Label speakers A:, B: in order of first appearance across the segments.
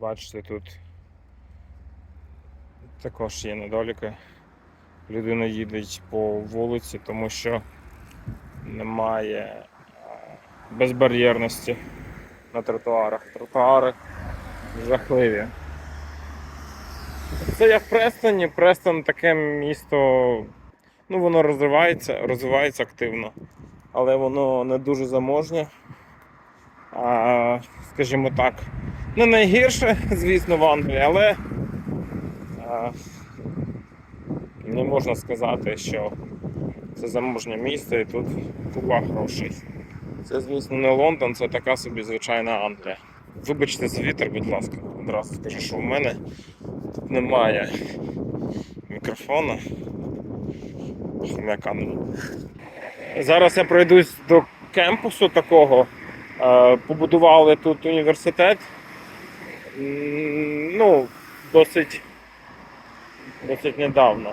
A: бачите, тут також є недоліки. Людина їде по вулиці, тому що немає безбар'єрності на тротуарах. Тротуари жахливі. Це як Престоні. Престон таке місто, ну воно розвивається, розвивається активно, але воно не дуже заможнє. Скажімо так, не найгірше, звісно, в Англії, але не можна сказати, що це заможнє місто і тут купа грошей. Це, звісно, не Лондон, це така собі звичайна Англія. Вибачте за вітер, будь ласка. Одразу скажу, що в мене тут немає мікрофона. Хомяка. Зараз я пройдусь до кемпусу такого. Е, Побудували тут університет. Ну, досить, досить недавно.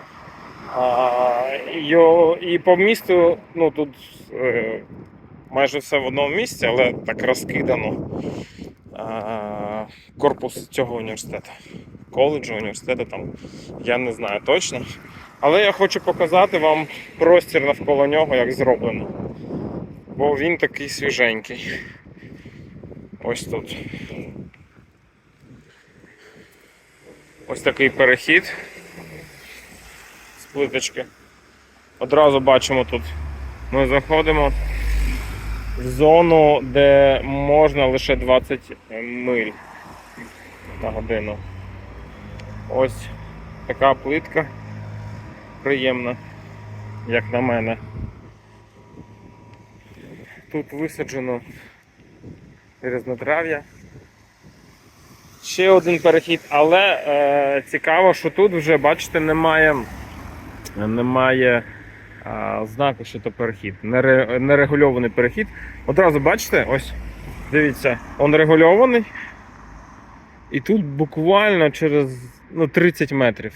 A: І по місту, ну тут е, майже все в одному місці, але так розкидано а, корпус цього університету. Коледжу, університету там, я не знаю точно. Але я хочу показати вам простір навколо нього, як зроблено. Бо він такий свіженький. Ось тут. Ось такий перехід з плиточки. Одразу бачимо тут. Ми заходимо в зону, де можна лише 20 миль на годину. Ось така плитка приємна, як на мене. Тут висаджено різнотрав'я. Ще один перехід, але е, цікаво, що тут вже, бачите, немає, немає а, знаку, що це перехід. Нере, нерегульований перехід. Одразу бачите, ось, дивіться, він регульований. І тут буквально через ну, 30 метрів.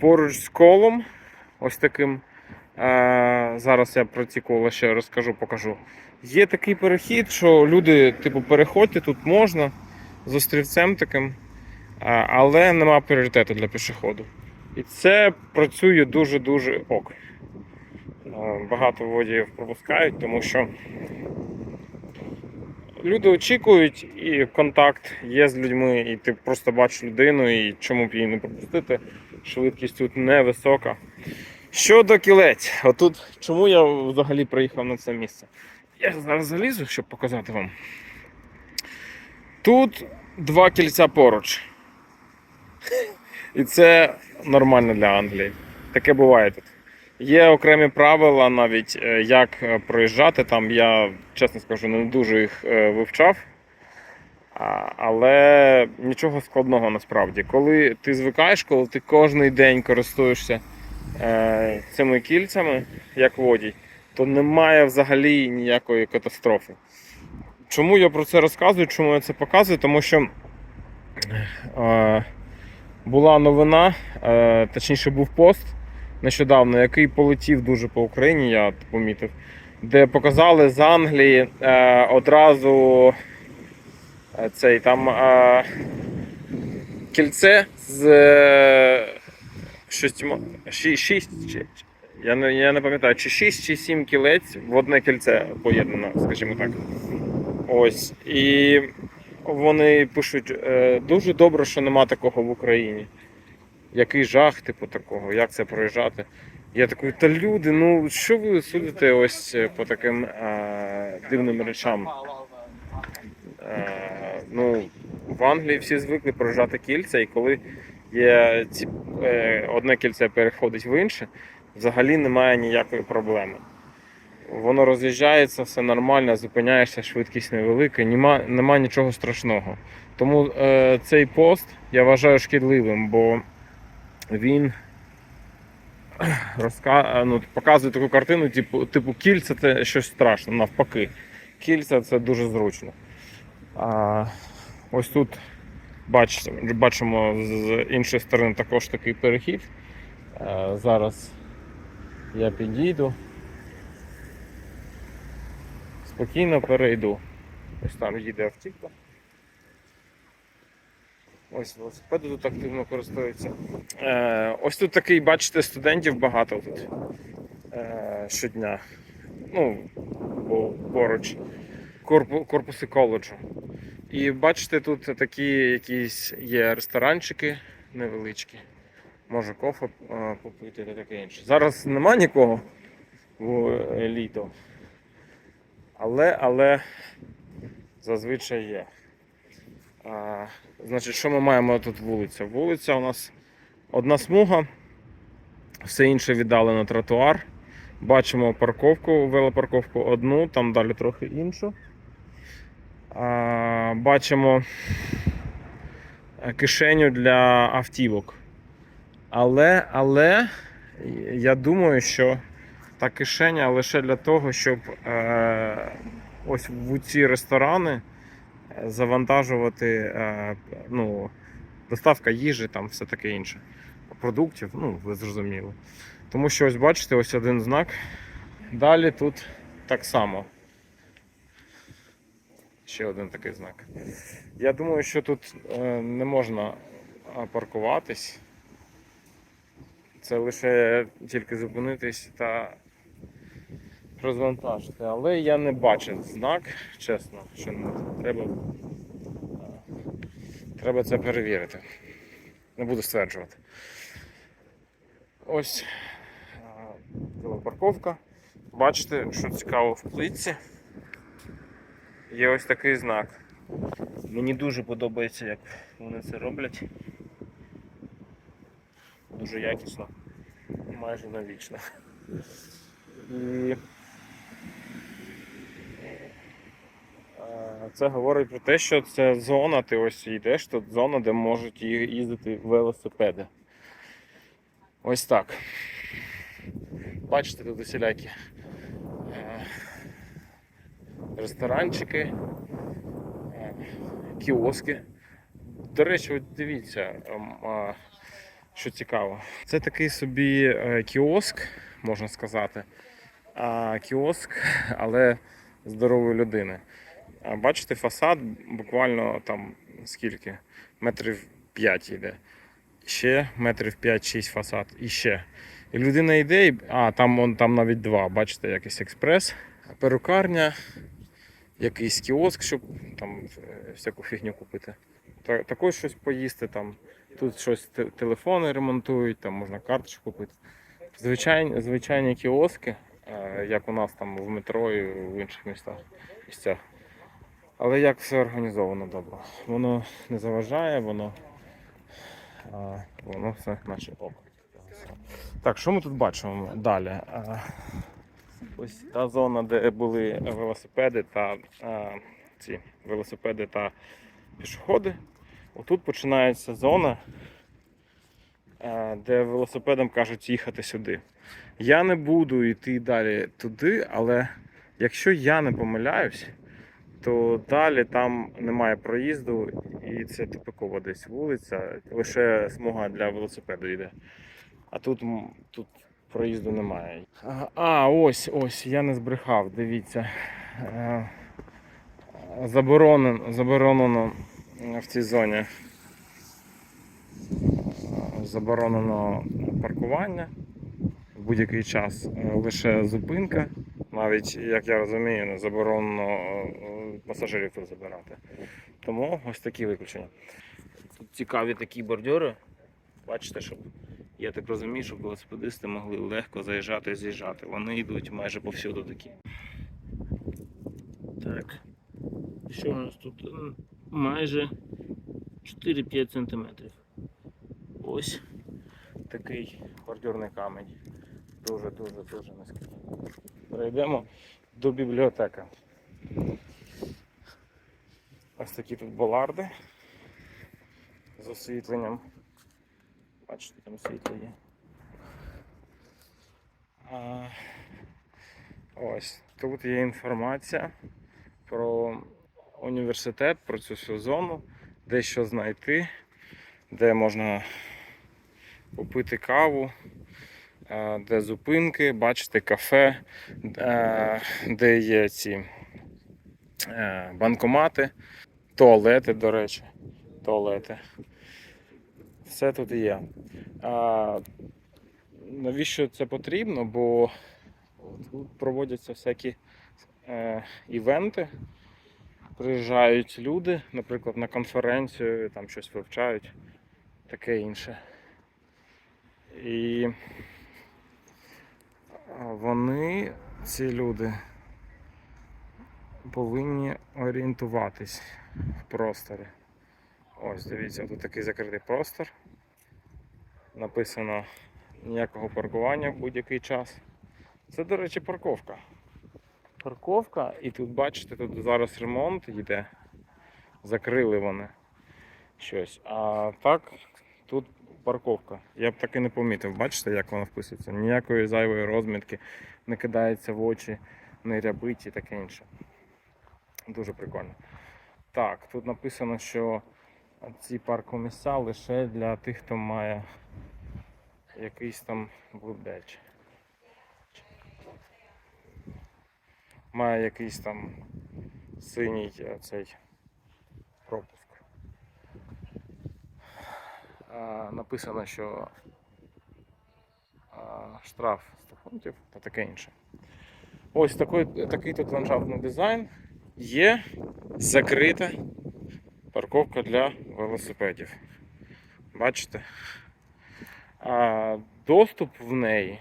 A: Поруч з колом, ось таким. Зараз я про ці кола ще розкажу, покажу. Є такий перехід, що люди, типу, переходьте, тут можна з острівцем таким, але нема пріоритету для пішоходу. І це працює дуже-дуже ок. Багато водіїв пропускають, тому що люди очікують, і контакт є з людьми, і ти просто бачиш людину, і чому б її не пропустити. Швидкість тут невисока. Щодо кілець, отут чому я взагалі приїхав на це місце? Я зараз залізу, щоб показати вам. Тут два кільця поруч. І це нормально для Англії. Таке буває тут. Є окремі правила навіть, е, як е, проїжджати там. Я, чесно скажу, не дуже їх е, вивчав. Але нічого складного насправді. Коли ти звикаєш, коли ти кожен день користуєшся цими кільцями, як водій, то немає взагалі ніякої катастрофи. Чому я про це розказую, чому я це показую? Тому що е, була новина, е, точніше був пост нещодавно, який полетів дуже по Україні, я помітив, де показали з Англії е, одразу е, цей там е, кільце з е, шістьма, ші- шість, я не, я не пам'ятаю, чи 6 чи 7 кілець в одне кільце поєднано, скажімо так. Ось. І вони пишуть, е, дуже добре, що нема такого в Україні. Який жах, типу, такого, як це проїжджати. Я такий, та люди, ну що ви судите ось е, по таким е, дивним речам? Е, ну, в Англії всі звикли проїжджати кільця, і коли є ці, е, одне кільце переходить в інше, взагалі немає ніякої проблеми. Воно роз'їжджається, все нормально, зупиняєшся, швидкість невелика, нема, нема нічого страшного. Тому е, цей пост я вважаю шкідливим, бо він розка... ну, показує таку картину, типу, типу кільця це щось страшне, навпаки. Кільця це дуже зручно. А, ось тут бачимо, бачимо з іншої сторони також такий перехід. Е, зараз я підійду. Спокійно перейду. Ось там їде автівка. Ось велосипеди тут активно користуються. Е, ось тут такий, бачите, студентів багато тут е, щодня. Ну, бо поруч корпуси коледжу. І бачите, тут такі якісь є ресторанчики невеличкі. Може кофе попити та таке інше. Зараз нема нікого, е, літо. Але, але зазвичай є. А, значить, що ми маємо тут вулиця? Вулиця у нас одна смуга, все інше віддали на тротуар. Бачимо парковку, велопарковку одну, там далі трохи іншу. Бачимо е, кишеню для автівок. Але, але я думаю, що та кишеня лише для того, щоб е, ось в ці ресторани е, завантажувати е, ну, доставка їжі, там все таке інше. Продуктів, ну, ви зрозуміли. Тому що ось бачите, ось один знак. Далі тут так само. Ще один такий знак. Я думаю, що тут е, не можна паркуватись. Це лише тільки зупинитись та розвантажити. Але я не бачив знак, чесно, що не треба, е, треба це перевірити. Не буду стверджувати. Ось е, велопарковка. Бачите, що цікаво в плитці. Є ось такий знак. Мені дуже подобається, як вони це роблять. Дуже якісно, майже навічно. І е, це говорить про те, що це зона, ти ось йдеш, тут зона, де можуть їздити велосипеди. Ось так. Бачите, тут усілякі е, ресторанчики, е, кіоски. До речі, от дивіться, ем, що цікаво. Це такий собі е, кіоск, можна сказати. Кіоск, але здорової людини. Бачите, фасад буквально там скільки? Метрів 5 йде. Ще метрів 5-6 фасад. І ще. І людина йде, а там, он, там навіть два. Бачите, якийсь експрес, перукарня, якийсь кіоск, щоб там е, всяку фігню купити. Та- Також щось поїсти там. Тут щось те- телефони ремонтують, там можна карточку купити. Звичайні, звичайні кіоски, е, як у нас там в метро і в інших містах місцях. Але як все організовано добре. Воно не заважає, воно, воно все наче ок. Так, що ми тут бачимо далі? А, Ось та зона, де були велосипеди та а, ці велосипеди та пішоходи. Отут починається зона, е, де велосипедам кажуть їхати сюди. Я не буду йти далі туди, але якщо я не помиляюсь, то далі там немає проїзду і це тупикова десь вулиця, лише смуга для велосипеду йде. А тут, тут проїзду немає. А, ось, ось, я не збрехав, дивіться. Е, Заборонено, заборонено в цій зоні заборонено паркування в будь-який час, е, лише зупинка. Навіть, як я розумію, не заборонено е, пасажирів тут забирати. Тому ось такі виключення. Тут цікаві такі бордюри. Бачите, щоб я так розумію, щоб велосипедисти могли легко заїжджати і з'їжджати. Вони йдуть майже повсюду такі. Так. Що у нас тут? Майже 4-5 сантиметрів. Ось такий бордюрний камінь. Дуже, дуже, дуже низький. Перейдемо до бібліотеки. Ось такі тут баларди з освітленням. Бачите, там світло є. А, ось тут є інформація про університет, про цю всю зону, де що знайти, де можна попити каву, де зупинки, бачите, кафе, де є ці е, банкомати, туалети, до речі. туалети. Все тут є. А, навіщо це потрібно? Бо тут проводяться всякі е, івенти. Приїжджають люди, наприклад, на конференцію, там щось вивчають, таке інше. І вони, ці люди, повинні орієнтуватись в просторі. Ось, дивіться, тут такий закритий простор. Написано ніякого паркування в будь-який час. Це, до речі, парковка. Парковка, і тут бачите, тут зараз ремонт йде. Закрили вони щось. А так, тут парковка. Я б так і не помітив. Бачите, як вона вписується? Ніякої зайвої розмітки, не кидається в очі, не рябить і таке інше. Дуже прикольно. Так, тут написано, що ці паркомісця лише для тих, хто має якийсь там блудеч. Має якийсь там синій е, цей пропуск. Написано, що штраф 100 фунтів та таке інше. Ось такий, такий тут ландшафтний дизайн. Є закрита парковка для велосипедів. Бачите? А, доступ в неї.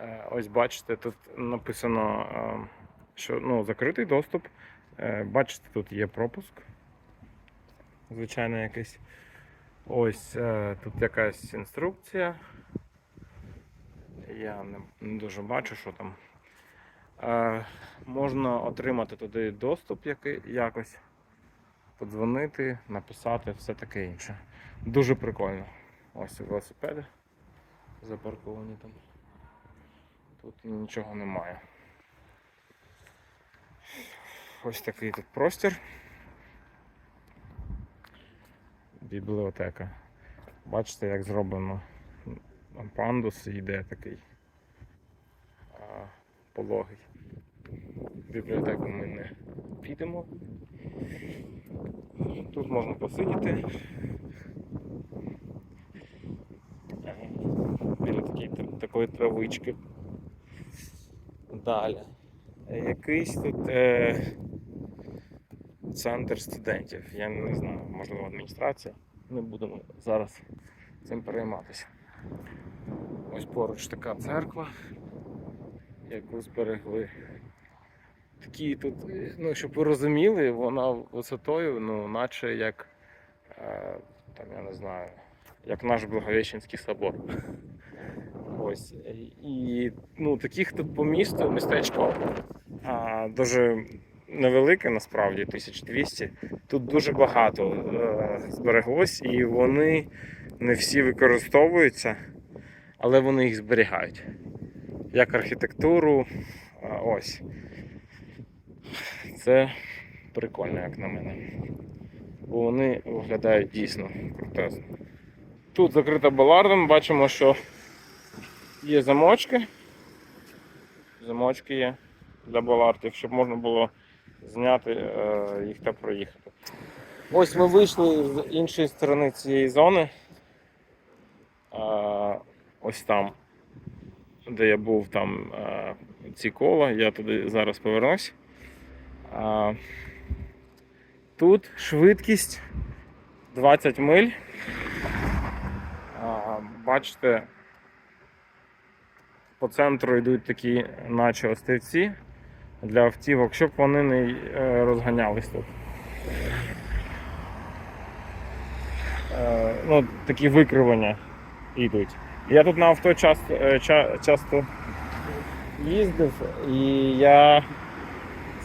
A: е, Ось бачите, тут написано, е, що ну, закритий доступ. Е, Бачите, тут є пропуск. Звичайно, якийсь. Ось тут якась інструкція. Я не, дуже бачу, що там. Можна отримати туди доступ який, якось, подзвонити, написати, все таке інше. Дуже прикольно. Ось велосипеди запарковані там. Тут нічого немає. Ось такий тут простір. Бібліотека. Бачите, як зроблено. Пандус йде такий пологий. В бібліотеку ми не підемо. Тут можна посидіти. Біля такої, такої травички. Далі. Якийсь тут е, центр студентів. Я не знаю, можливо, адміністрація. Не будемо зараз цим перейматися. Ось поруч така церква, яку зберегли. Такі тут, е, ну, щоб ви розуміли, вона висотою, ну, наче як, е, там, я не знаю, як наш Благовещенський собор. Ось. І ну, таких тут по місту містечко а, дуже невелике насправді, 1200. Тут дуже багато е, збереглось, і вони не всі використовуються, але вони їх зберігають. Як архітектуру. а, Ось. Це прикольно, як на мене. Бо вони виглядають дійсно крутезно. Тут закрита балардом, бачимо, що є замочки. Замочки є для балардів, щоб можна було зняти е, їх та проїхати. Ось ми вийшли з іншої сторони цієї зони. Ось там, де я був, там е, ці кола, я туди зараз повернусь. Тут швидкість 20 миль. Бачите, по центру йдуть такі, наче острівці для автівок, щоб вони не е, розганялись тут. Е, Ну, такі викривання йдуть. Я тут на авто часто, е, часто їздив, і я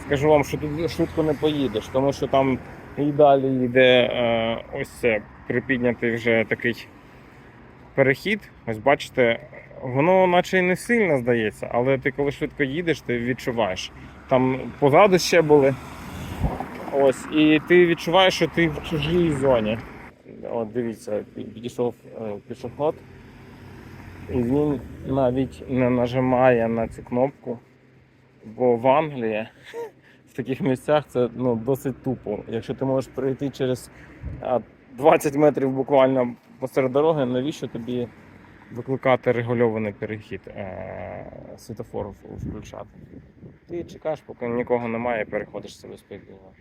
A: скажу вам, що тут швидко не поїдеш, тому що там і далі йде е, ось це припіднятий вже такий перехід. Ось бачите, воно наче й не сильно здається, але ти коли швидко їдеш, ти відчуваєш. Там позаду ще були. Ось, і ти відчуваєш, що ти в чужій зоні. От дивіться, підійшов е, пішоход, і він навіть не нажимає на цю кнопку, бо в Англії в таких місцях це ну, досить тупо. Якщо ти можеш пройти через 20 метрів буквально посеред дороги, навіщо тобі викликати регульований перехід е, світофор включати? Ти чекаєш, поки нікого немає, і переходиш себе спокійно.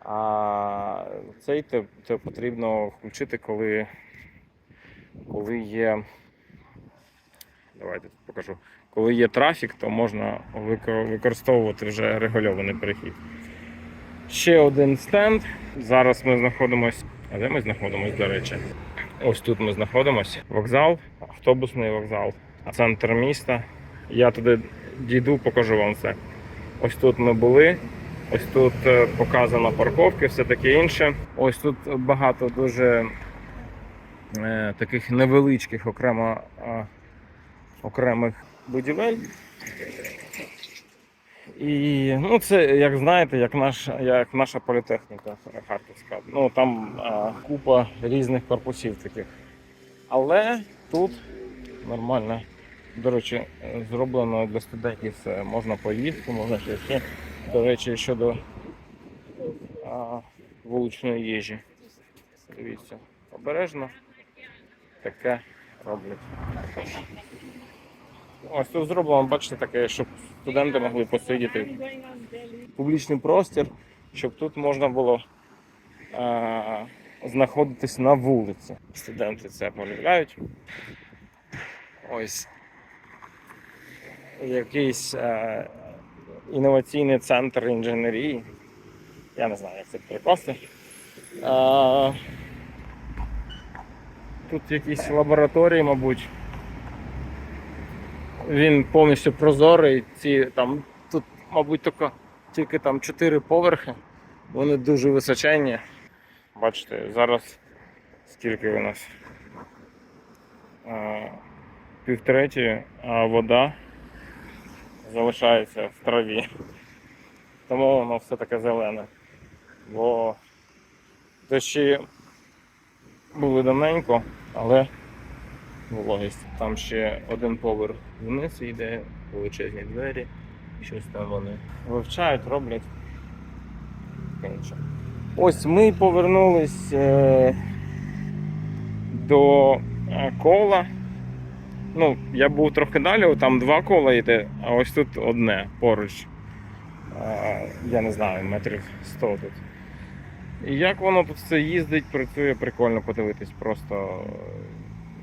A: А цей те, те потрібно включити, коли, коли є. Давайте покажу. Коли є трафік, то можна використовувати вже регульований перехід. Ще один стенд. Зараз ми знаходимося. А де ми знаходимося, до речі? Ось тут ми знаходимося. Вокзал, автобусний вокзал, центр міста. Я туди дійду, покажу вам все. Ось тут ми були. Ось тут е, показано парковки, все таке інше. Ось тут багато дуже е, таких невеличких окремо, е, окремих будівель. І ну, це, як знаєте, як, наш, як наша політехніка харківська. Ну там е, купа різних корпусів таких. Але тут нормально. До речі, зроблено для студентів все. Можна поїсти, можна ще. До речі, щодо а, вуличної їжі. Дивіться, обережно таке роблять. Ось тут зроблено, бачите, таке, щоб студенти могли посидіти. Публічний простір, щоб тут можна було а, знаходитись на вулиці. Студенти це полюбляють. Ось якийсь е, інноваційний центр інженерії. Я не знаю, як це перекласти. Е, тут якісь лабораторії, мабуть. Він повністю прозорий. Ці там тут, мабуть, тільки, тільки там 4 поверхи. Вони дуже височенні. Бачите, зараз скільки у нас? Півтретє, а вода залишається в траві. Тому воно все таке зелене. Бо дощі були давненько, але вологість. Там ще один поверх вниз йде, величезні двері, щось там вони вивчають, роблять. Інше. Ось ми повернулись е, до е, кола. Ну, я був трохи далі, там два кола йде, а ось тут одне поруч. А, я не знаю, метрів 100 тут. І як воно тут все їздить, працює, прикольно подивитись. Просто е,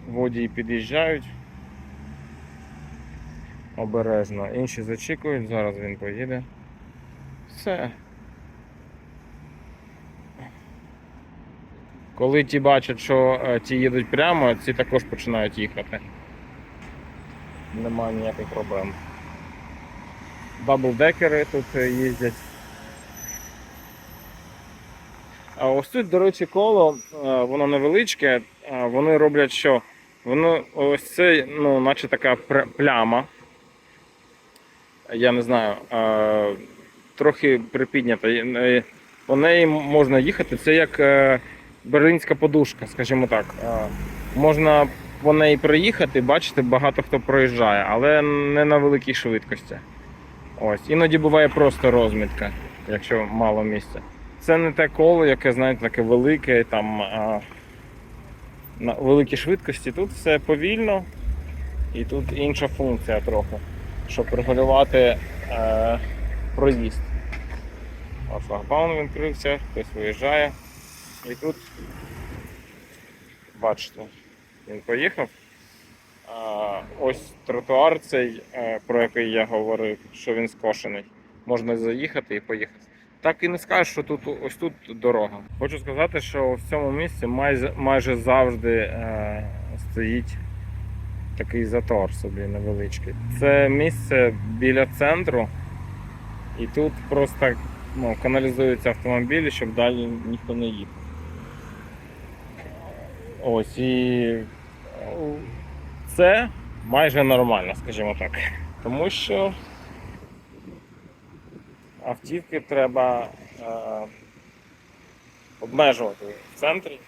A: водії під'їжджають обережно. Інші зачікують, зараз він поїде. Все. Коли ті бачать, що е, ті їдуть прямо, ці також починають їхати. Немає ніяких проблем. Даблдекери тут е, їздять. А ось тут, до речі, коло, е, воно невеличке, вони роблять що? Воно ось це, ну, наче така пляма. Я не знаю, е, трохи припіднята. Е, По неї можна їхати. Це як е, берлінська подушка, скажімо так. Е, Можна по неї проїхати, бачите, багато хто проїжджає, але не на великій швидкості. Ось. Іноді буває просто розмітка, якщо мало місця. Це не те коло, яке, знаєте, таке велике, там а, на великій швидкості. Тут все повільно і тут інша функція трохи, щоб регулювати е, проїзд. От шлагбаум відкрився, хтось виїжджає. І тут, бачите, він поїхав. Ось тротуар цей, е, про який я говорив, що він скошений. Можна заїхати і поїхати. Так і не скажеш, що тут ось тут дорога. Хочу сказати, що в цьому місці майже, майже завжди е, стоїть такий затор собі невеличкий. Це місце біля центру, і тут просто ну, каналізуються автомобілі, щоб далі ніхто не їхав. Ось і е, це майже нормально, скажімо так. Тому що автівки треба е, обмежувати в центрі.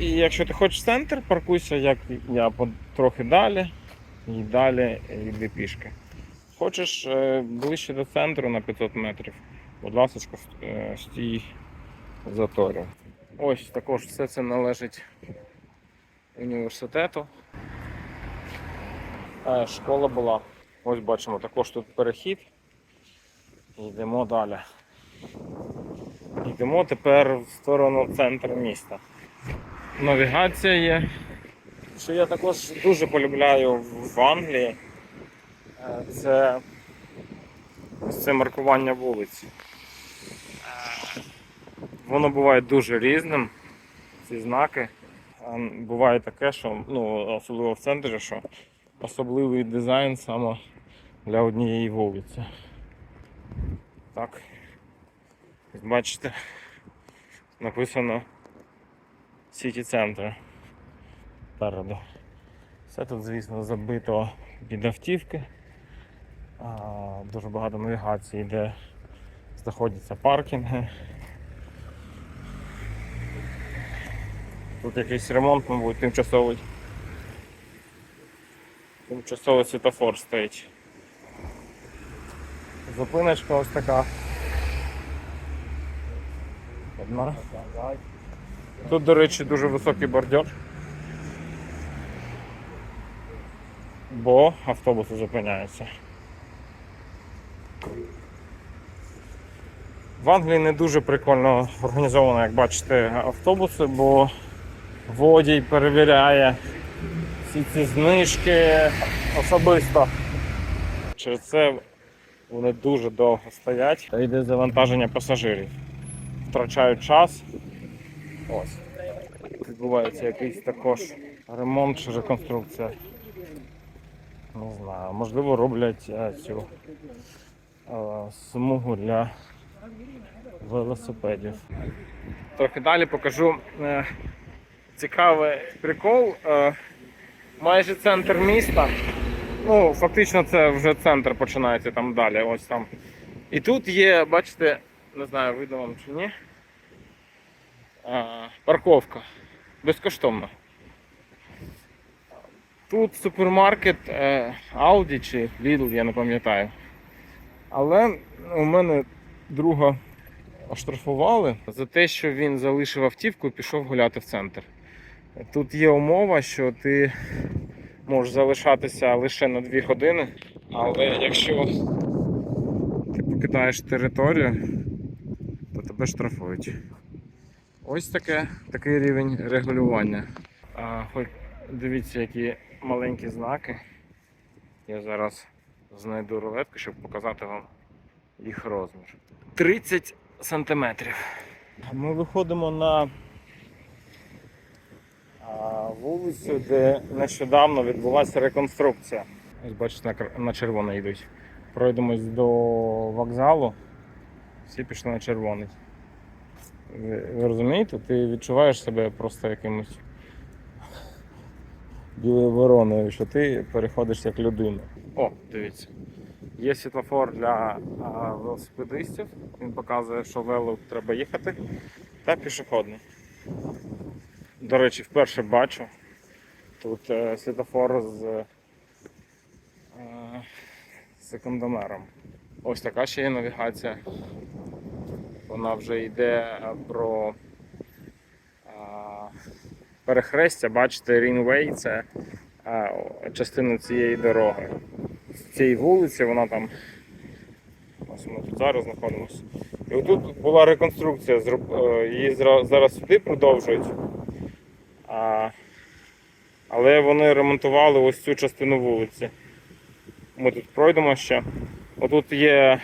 A: І якщо ти хочеш центр, паркуйся, як я трохи далі, і далі йди пішки. Хочеш е, ближче до центру на 500 метрів, будь ласка, е, стій в заторі. Ось також все це належить університету. Е, Школа була. Ось бачимо, також тут перехід. Йдемо далі. Йдемо тепер в сторону центру міста. Навігація є. Що я також дуже полюбляю в Англії. е, Це, це маркування вулиць. Е, Воно буває дуже різним, ці знаки. Буває таке, що ну, особливо в центрі, що особливий дизайн саме для однієї вулиці. Так. Бачите, написано City Center спереду. Все тут, звісно, забито під автівки. Дуже багато навігації, де знаходяться паркінги. Тут якийсь ремонт, мабуть, тимчасовий. Тимчасовий світофор стоїть. Зупиночка ось така. Одна. Тут, до речі, дуже високий бордюр. Бо автобуси зупиняються. В Англії не дуже прикольно організовано, як бачите, автобуси, бо водій перевіряє всі ці знижки особисто. Через це вони дуже довго стоять та йде завантаження пасажирів. Втрачають час. Ось. Відбувається якийсь також ремонт чи реконструкція. Не знаю, можливо, роблять е, цю е, смугу для велосипедів. Трохи далі покажу е, цікавий прикол. Е, майже центр міста. Ну, фактично це вже центр починається там далі. Ось там. І тут є, бачите, не знаю, видно вам чи ні. е, парковка. Безкоштовна. Тут супермаркет е, Audi чи Lidl, я не пам'ятаю. Але у мене друга оштрафували за те, що він залишив автівку і пішов гуляти в центр. Тут є умова, що ти можеш залишатися лише на 2 години, але якщо ти покидаєш територію, то тебе штрафують. Ось таке, такий рівень регулювання. А, хоч дивіться, які маленькі знаки. Я зараз знайду рулетку, щоб показати вам їх розмір. 30 сантиметрів. Ми виходимо на вулицю, де нещодавно відбулася реконструкція. Ось бачите, на, червоне йдуть. Пройдемось до вокзалу. Всі пішли на червоний. Ви розумієте? Ти відчуваєш себе просто якимось білою вороною, що ти переходиш як людина. О, дивіться. Є світлофор для а, велосипедистів. Він показує, що вело треба їхати. Та пішохідний. До речі, вперше бачу. Тут е, світлофор з е, секундомером. Ось така ще є навігація. Вона вже йде е, про а, перехрестя, бачите, Рінвей це а, частина цієї дороги. З цієї вулиці вона там. Ось ми тут зараз знаходимося. І отут була реконструкція, е, її зараз сюди продовжують. А, але вони ремонтували ось цю частину вулиці. Ми тут пройдемо ще. Отут є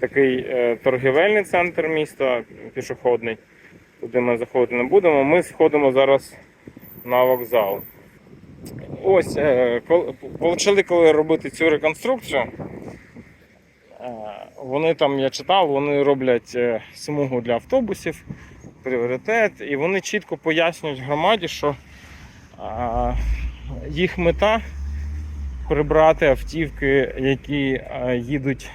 A: такий е, торгівельний центр міста, пішохідний. Туди ми заходити не будемо. Ми сходимо зараз на вокзал. Ось, е, почали коли робити цю реконструкцію. е, Вони там, я читав, вони роблять смугу для автобусів, пріоритет, і вони чітко пояснюють громаді, що а, їх мета прибрати автівки, які а, їдуть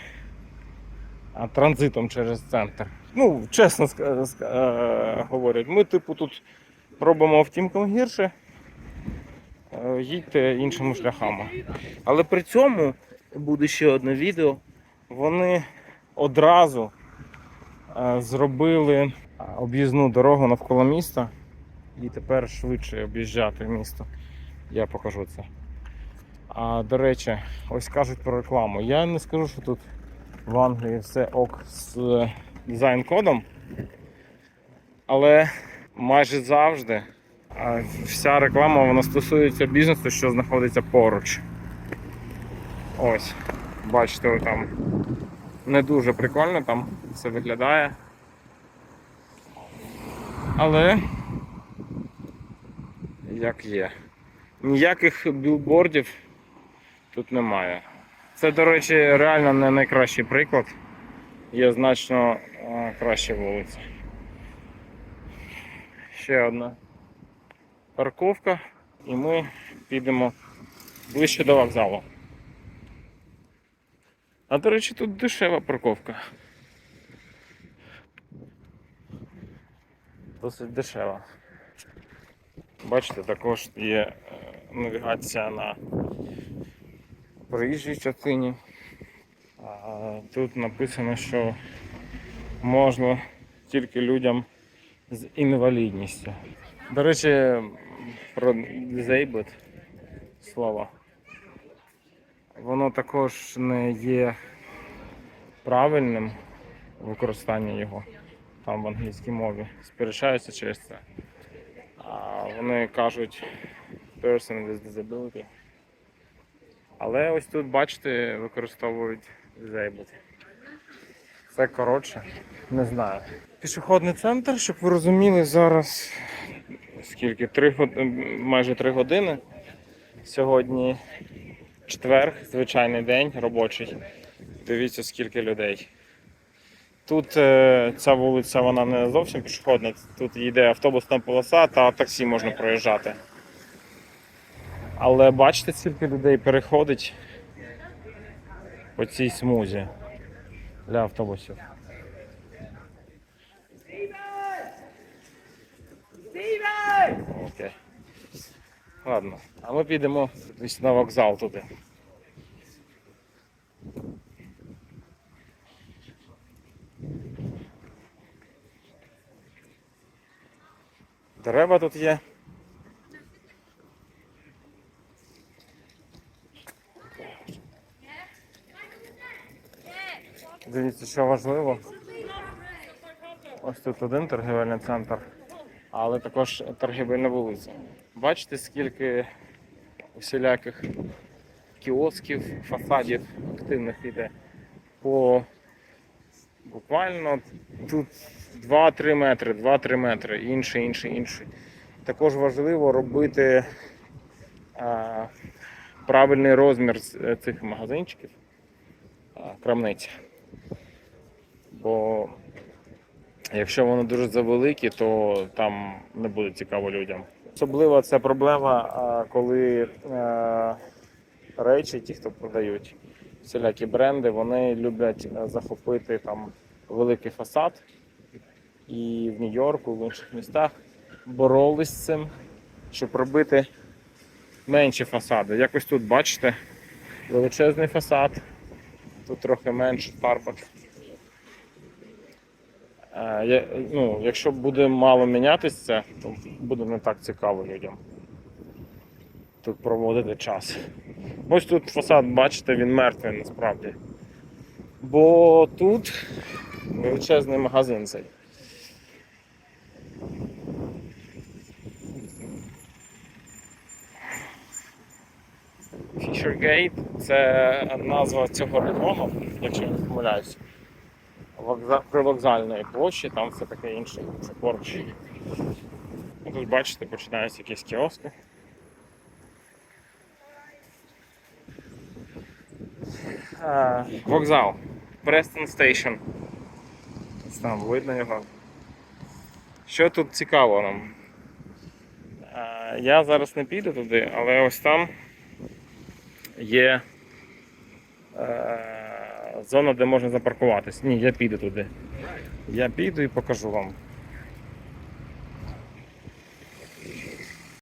A: а, транзитом через центр. Ну, чесно ска- е, говорять, ми, типу, тут робимо автівкам гірше, е, їдьте іншими шляхами. Але при цьому буде ще одне відео. Вони одразу е, зробили а, об'їзну дорогу навколо міста і тепер швидше об'їжджати місто. Я покажу це. А до речі, ось кажуть про рекламу. Я не скажу, що тут в Англії все ок з е, дизайн-кодом, але майже завжди вся реклама вона стосується бізнесу, що знаходиться поруч. Ось, бачите, там не дуже прикольно там все виглядає. Але як є. Ніяких білбордів тут немає. Це, до речі, реально не найкращий приклад. Є значно е, кращі вулиці. Ще одна парковка, і ми підемо ближче до вокзалу. А до речі, тут дешева парковка. Досить дешева. Бачите, також є е, навігація на проїжджій частині. Тут написано, що можна тільки людям з інвалідністю. До речі, про disabled слово. Воно також не є правильним використання його там в англійській мові. Сперечаються через це. А вони кажуть person with disability. Але ось тут, бачите, використовують disabled. Це коротше, не знаю. Пішохідний центр, щоб ви розуміли, зараз скільки? Три год... майже три години. Сьогодні четвер, звичайний день робочий. Дивіться, скільки людей. Тут е, ця вулиця вона не зовсім пішохідна. Тут йде автобусна полоса та таксі можна проїжджати. Але бачите, скільки людей переходить по цій смузі для автобусів. Окей. Ладно, а ми підемо на вокзал туди. Дерева тут є. Дивіться, що важливо. Ось тут один торгівельний центр, але також торгівельна вулиця. Бачите, скільки усіляких кіосків, фасадів активних іде по буквально тут 2-3 метри, 2-3 метри, інший, інший, інший. Також важливо робити а, правильний розмір е, цих магазинчиків, а, крамниць. Бо якщо вони дуже завеликі, то там не буде цікаво людям. Особливо це проблема, а, коли е, речі, ті, хто продають всілякі бренди, вони люблять е, захопити там великий фасад. І в Нью-Йорку, в інших містах боролись з цим, щоб робити менші фасади. Якось тут бачите, величезний фасад, тут трохи менше Starbucks. Е, ну, якщо буде мало мінятися то буде не так цікаво людям тут проводити час. Ось тут фасад, бачите, він мертвий насправді. Бо тут величезний магазин цей. Fishergate це назва цього району, якщо я не помиляюсь. Вокза... Привокзальної площі, там все таке інше, це поруч. Ну, Тут бачите, починаються якісь кіоски. Е, Вокзал. Престон Стейшн. Ось Там видно його. Що тут цікаво нам? Я зараз не піду туди, але ось там є е, зона, де можна запаркуватись. Ні, я піду туди. Я піду і покажу вам.